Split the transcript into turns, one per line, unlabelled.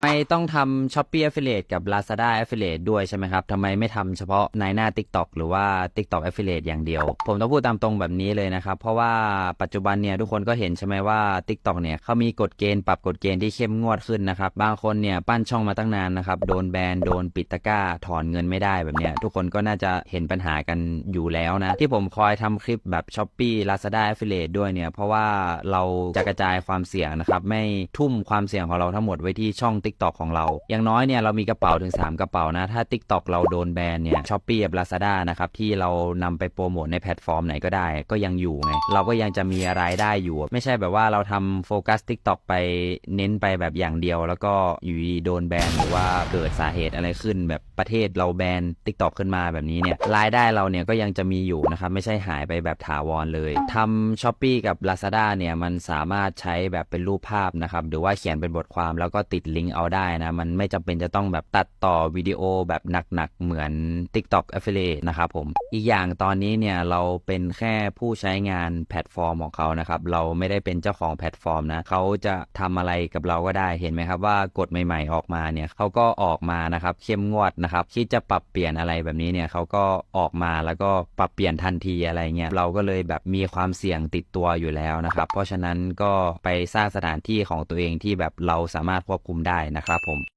ทำไมต้องทำ Shopee Affiliate กับ Lazada Affiliate ด้วยใช่ไหมครับ ทำไมไม่ทำเฉพาะในหน้า TikTok หรือว่า TikTok Affiliate อย่างเดียว ผมต้องพูดตามตรงแบบนี้เลยนะครับ เพราะว่าปัจจุบันเนี่ยทุกคนก็เห็นใช่ไหมว่า TikTok เนี่ยเขามีกฎเกณฑ์ปรับกฎเกณฑ์ที่เข้มงวดขึ้นนะครับ บางคนเนี่ยปั้นช่องมาตั้งนานนะครับ โดนแบน โดนปิดตะกร้า ถอนเงินไม่ได้แบบเนี้ย ทุกคนก็น่าจะเห็นปัญหากันอยู่แล้วนะ ที่ผมคอยทำคลิปแบบ Shopee Lazada Affiliate ด้วยเนี่ย เพราะว่าเราจะกระจายความเสี่ยงนะครับ ไม่ทุ่มความเสี่ยงของเราทั้งหมดไว้ที่ช่อง TikTok ของเรา อย่างน้อยเนี่ยเรามีกระเป๋าถึง 3 กระเป๋านะ ถ้า TikTok เราโดนแบนเนี่ย Shopee กับ Lazada นะครับที่เรานำไปโปรโมทในแพลตฟอร์มไหนก็ได้ ก็ยังอยู่ไงเราก็ยังจะมีรายได้อยู่ ไม่ใช่แบบว่าเราทำโฟกัส TikTok ไปเน้นไปแบบอย่างเดียว แล้วก็อยู่ดีโดนแบนหรือว่าเกิดสาเหตุอะไรขึ้น แบบประเทศเราแบน TikTok ขึ้นมาแบบนี้เนี่ยรายได้เราเนี่ยก็ยังจะมีอยู่นะครับไม่ใช่หายไปแบบถาวรเลยทำ Shopee กับ Lazada เนี่ยมันสามารถใช้แบบเป็นรูปภาพนะครับหรือว่าเขียนเป็นบทความแล้วก็ติดลิงก์เอาได้นะ มันไม่จำเป็นจะต้องแบบตัดต่อวิดีโอแบบหนักๆ เหมือน TikTok Affiliate นะครับผม อีกอย่างตอนนี้เนี่ยเราเป็นแค่ผู้ใช้งานแพลตฟอร์มของเขานะครับ เราไม่ได้เป็นเจ้าของแพลตฟอร์มนะเขาจะทำอะไรกับเราก็ได้เห็นไหมครับว่ากฎใหม่ๆออกมาเนี่ยเขาก็ออกมานะครับเข้มงวดนะครับคิดจะปรับเปลี่ยนอะไรแบบนี้เนี่ยเขาก็ออกมาแล้วก็ปรับเปลี่ยนทันทีอะไรเงี้ยเราก็เลยแบบมีความเสี่ยงติดตัวอยู่แล้วนะครับ เพราะฉะนั้นก็ไปสร้างสถานที่ของตัวเองที่แบบเราสามารถควบคุมได้นะครับผม